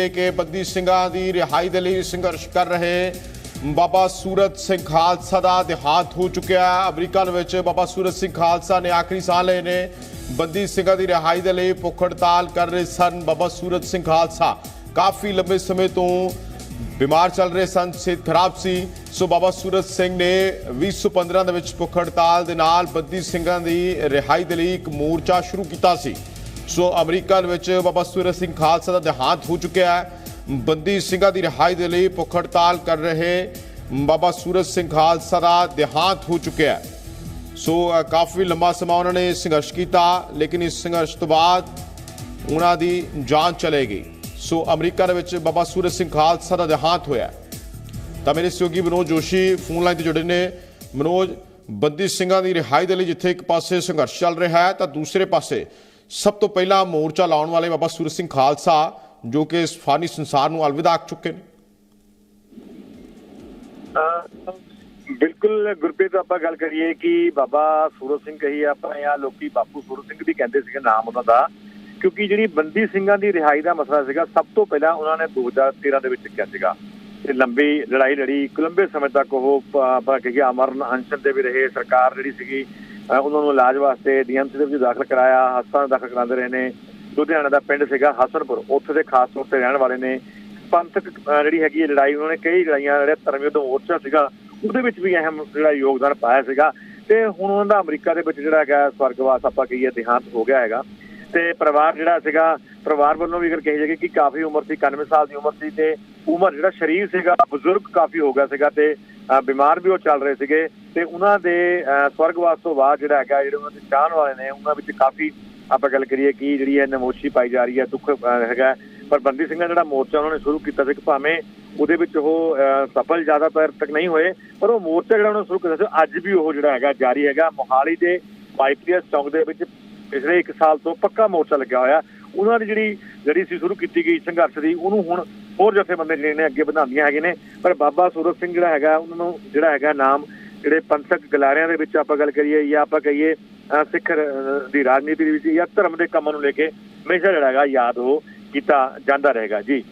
ਦਿੱਤੀ ਹੈ ਬੰਦੀ ਸਿੰਘਾਂ ਦੀ ਰਿਹਾਈ ਦੇ ਲਈ ਸੰਘਰਸ਼ ਕਰ ਰਹੇ ਬਾਬਾ ਸੂਰਤ ਸਿੰਘ ਖਾਲਸਾ ਦਾ ਦੇਹਾਂਤ ਹੋ ਚੁੱਕਿਆ ਹੈ। ਅਮਰੀਕਾ ਵਿੱਚ ਬਾਬਾ ਸੂਰਤ ਸਿੰਘ ਖਾਲਸਾ ਨੇ ਆਖਰੀ ਸਾਹ ਲਏ ਨੇ। ਬੰਦੀ ਸਿੰਘਾਂ ਦੀ ਰਿਹਾਈ ਦੇ ਲਈ ਭੁੱਖ ਹੜਤਾਲ ਕਰ ਰਹੇ ਸਨ ਬਾਬਾ ਸੂਰਤ ਸਿੰਘ ਖਾਲਸਾ। ਕਾਫੀ ਲੰਬੇ ਸਮੇਂ ਤੋਂ ਬਿਮਾਰ ਚੱਲ ਰਹੇ ਸਨ, ਸਿਹਤ ਖਰਾਬ ਸੀ। ਸੋ ਬਾਬਾ ਸੂਰਤ ਸਿੰਘ ਨੇ 2015 ਦੇ ਵਿੱਚ ਭੁੱਖ ਹੜਤਾਲ ਦੇ ਨਾਲ ਬੰਦੀ ਸਿੰਘਾਂ ਦੀ ਰਿਹਾਈ ਦੇ ਲਈ ਇੱਕ ਮੋਰਚਾ ਸ਼ੁਰੂ ਕੀਤਾ ਸੀ। ਸੋ ਅਮਰੀਕਾ ਦੇ ਵਿੱਚ ਬਾਬਾ ਸੂਰਜ ਸਿੰਘ ਖਾਲਸਾ ਦਾ ਦੇਹਾਂਤ ਹੋ ਚੁੱਕਿਆ ਹੈ। ਬੰਦੀ ਸਿੰਘਾਂ ਦੀ ਰਿਹਾਈ ਦੇ ਲਈ ਭੁੱਖ ਹੜਤਾਲ ਕਰ ਰਹੇ ਬਾਬਾ ਸੂਰਜ ਸਿੰਘ ਖਾਲਸਾ ਦਾ ਦੇਹਾਂਤ ਹੋ ਚੁੱਕਿਆ ਹੈ। ਸੋ ਕਾਫੀ ਲੰਬਾ ਸਮਾਂ ਉਹਨਾਂ ਨੇ ਸੰਘਰਸ਼ ਕੀਤਾ, ਲੇਕਿਨ ਇਸ ਸੰਘਰਸ਼ ਤੋਂ ਬਾਅਦ ਉਹਨਾਂ ਦੀ ਜਾਨ ਚਲੇ ਗਈ। ਸੋ, ਅਮਰੀਕਾ ਦੇ ਵਿੱਚ ਬਾਬਾ ਸੂਰਜ ਸਿੰਘ ਖਾਲਸਾ ਦਾ ਦੇਹਾਂਤ ਹੋਇਆ ਤਾਂ ਮੇਰੇ ਸਹਿਯੋਗੀ ਮਨੋਜ ਜੋਸ਼ੀ ਫੋਨ ਲਾਈਨ ਤੇ ਜੁੜੇ ਨੇ। ਮਨੋਜ, ਬੰਦੀ ਸਿੰਘਾਂ ਦੀ ਰਿਹਾਈ ਦੇ ਲਈ ਜਿੱਥੇ ਇੱਕ ਪਾਸੇ ਸੰਘਰਸ਼ ਚੱਲ ਰਿਹਾ ਹੈ, ਤਾਂ ਦੂਸਰੇ ਪਾਸੇ ਸਭ ਤੋਂ ਪਹਿਲਾਂ ਮੋਰਚਾ ਲਾਉਣ ਵਾਲੇ ਬਾਬਾ ਸੂਰਤ ਸਿੰਘ ਖਾਲਸਾ, ਜੋ ਕਿ ਇਸ ਫਾਨੀ ਸੰਸਾਰ ਨੂੰ ਅਲਵਿਦਾ ਆਖ ਚੁੱਕੇ ਨੇ। ਬਿਲਕੁਲ ਗੁਰਪ੍ਰੀਤ ਆਪਾਂ ਗੱਲ ਕਰੀਏ ਕਿ ਬਾਬਾ ਸੂਰਤ ਸਿੰਘ ਕਹੀ ਆਪਾਂ ਜਾਂ ਲੋਕੀ ਬਾਪੂ ਸੂਰਜ ਸਿੰਘ ਵੀ ਕਹਿੰਦੇ ਸੀਗੇ ਨਾਮ ਉਹਨਾਂ ਦਾ, ਕਿਉਂਕਿ ਜਿਹੜੀ ਬੰਦੀ ਸਿੰਘਾਂ ਦੀ ਰਿਹਾਈ ਦਾ ਮਸਲਾ ਸੀਗਾ, ਸਭ ਤੋਂ ਪਹਿਲਾਂ ਉਹਨਾਂ ਨੇ 2013 ਦੇ ਵਿੱਚ ਕਿਹਾ ਸੀਗਾ ਤੇ ਲੰਬੀ ਲੜਾਈ ਲੜੀ ਲੰਬੇ ਸਮੇਂ ਤੱਕ ਉਹ, ਆਪਾਂ ਕਹੀਏ ਅਮਰਨ ਅਨਸ਼ਨ ਦੇ ਵੀ ਰਹੇ, ਸਰਕਾਰ ਜਿਹੜੀ ਸੀਗੀ ਉਹਨਾਂ ਨੂੰ ਇਲਾਜ ਵਾਸਤੇ ਡੀਐਮਸੀ ਦੇ ਵਿੱਚ ਦਾਖਲ ਕਰਾਇਆ, ਹਸਪਤਾਲ ਦਾਖਲ ਕਰਾਉਂਦੇ ਰਹੇ ਨੇ। ਲੁਧਿਆਣਾ ਦਾ ਪਿੰਡ ਸੀਗਾ ਹਸਨਪੁਰ, ਉੱਥੇ ਦੇ ਖਾਸ ਤੌਰ ਤੇ ਰਹਿਣ ਵਾਲੇ ਨੇ। ਪੰਥਕ ਜਿਹੜੀ ਹੈਗੀ ਲੜਾਈ, ਉਹਨਾਂ ਨੇ ਕਈ ਲੜਾਈਆਂ, ਜਿਹੜੇ ਧਰਮ ਯੁੱਧ ਮੋਰਚਾ ਸੀਗਾ, ਉਹਦੇ ਵਿੱਚ ਵੀ ਅਹਿਮ ਜਿਹੜਾ ਯੋਗਦਾਨ ਪਾਇਆ ਸੀਗਾ। ਤੇ ਹੁਣ ਉਹਨਾਂ ਦਾ ਅਮਰੀਕਾ ਦੇ ਵਿੱਚ ਜਿਹੜਾ ਹੈਗਾ ਸਵਰਗਵਾਸ ਆਪਾਂ ਕਹੀਏ ਦੇਹਾਂਤ ਹੋ ਗਿਆ ਹੈਗਾ। ਤੇ ਪਰਿਵਾਰ ਜਿਹੜਾ ਸੀਗਾ, ਪਰਿਵਾਰ ਵੱਲੋਂ ਵੀ ਅਗਰ ਕਹੀ ਜਾਵੇ ਕਿ ਕਾਫੀ ਉਮਰ ਸੀ 91 ਸਾਲ ਦੀ ਉਮਰ ਸੀ ਤੇ ਉਮਰ ਜਿਹੜਾ ਸਰੀਰ ਸੀਗਾ, ਬਜ਼ੁਰਗ ਕਾਫੀ ਹੋ ਗਿਆ ਸੀਗਾ ਤੇ, ਅਹ ਬਿਮਾਰ ਵੀ ਉਹ ਚੱਲ ਰਹੇ ਸੀਗੇ। ਤੇ ਉਹਨਾਂ ਦੇ ਅਹ ਸਵਰਗਵਾਸ ਤੋਂ ਬਾਅਦ ਜਿਹੜਾ ਹੈਗਾ ਜਿਹੜੇ ਉਹਨਾਂ ਦੇ ਚਾਹਣ ਵਾਲੇ ਨੇ ਉਹਨਾਂ ਵਿੱਚ ਕਾਫੀ ਆਪਾਂ ਗੱਲ ਕਰੀਏ ਕਿ ਜਿਹੜੀ ਹੈ ਨਮੋਸ਼ੀ ਪਾਈ ਜਾ ਰਹੀ ਹੈ ਦੁੱਖ ਹੈਗਾ ਪਰ ਬੰਦੀ ਸਿੰਘਾਂ ਜਿਹੜਾ ਮੋਰਚਾ ਉਹਨਾਂ ਨੇ ਸ਼ੁਰੂ ਕੀਤਾ ਸੀ ਕਿ ਭਾਵੇਂ ਉਹਦੇ ਵਿੱਚ ਉਹ ਅਹ, ਸਫਲ ਜ਼ਿਆਦਾਤਰ ਤੱਕ ਨਹੀਂ ਹੋਏ ਪਰ ਉਹ ਮੋਰਚਾ ਜਿਹੜਾ ਉਹਨਾਂ ਨੇ ਸ਼ੁਰੂ ਕੀਤਾ ਸੀ ਅੱਜ ਵੀ ਉਹ ਜਿਹੜਾ ਹੈਗਾ ਜਾਰੀ ਹੈਗਾ। ਮੋਹਾਲੀ ਦੇ ਪਾਈਪੀਐਸ ਚੌਂਕ ਦੇ ਵਿੱਚ ਪਿਛਲੇ 1 ਸਾਲ ਤੋਂ ਪੱਕਾ ਮੋਰਚਾ ਲੱਗਿਆ ਹੋਇਆ। ਉਹਨਾਂ ਦੀ ਜਿਹੜੀ ਜਿਹੜੀ ਸੀ ਸ਼ੁਰੂ ਕੀਤੀ ਗਈ ਸੰਘਰਸ਼ ਦੀ ਉਹਨੂੰ ਹੁਣ ਹੋਰ ਜਥੇਬੰਦੀ ਜਿਹੜੇ ਨੇ ਅੱਗੇ ਵਧਾਉਂਦੀਆਂ ਹੈਗੇ ਨੇ। ਪਰ ਬਾਬਾ ਸੂਰਤ ਸਿੰਘ ਜਿਹੜਾ ਹੈਗਾ ਉਹਨਾਂ ਨੂੰ ਜਿਹੜਾ ਹੈਗਾ ਨਾਮ ਜਿਹੜੇ ਪੰਥਕ ਗਲਾਰਿਆਂ ਦੇ ਵਿੱਚ ਆਪਾਂ ਗੱਲ ਕਰੀਏ ਜਾਂ ਆਪਾਂ ਕਹੀਏ ਸਿੱਖ ਦੀ ਰਾਜਨੀਤੀ ਦੇ ਵਿੱਚ ਜਾਂ ਧਰਮ ਦੇ ਕੰਮਾਂ ਨੂੰ ਲੈ ਕੇ ਹਮੇਸ਼ਾ ਜਿਹੜਾ ਹੈਗਾ ਯਾਦ ਉਹ ਕੀਤਾ ਜਾਂਦਾ ਰਹੇਗਾ। ਜੀ।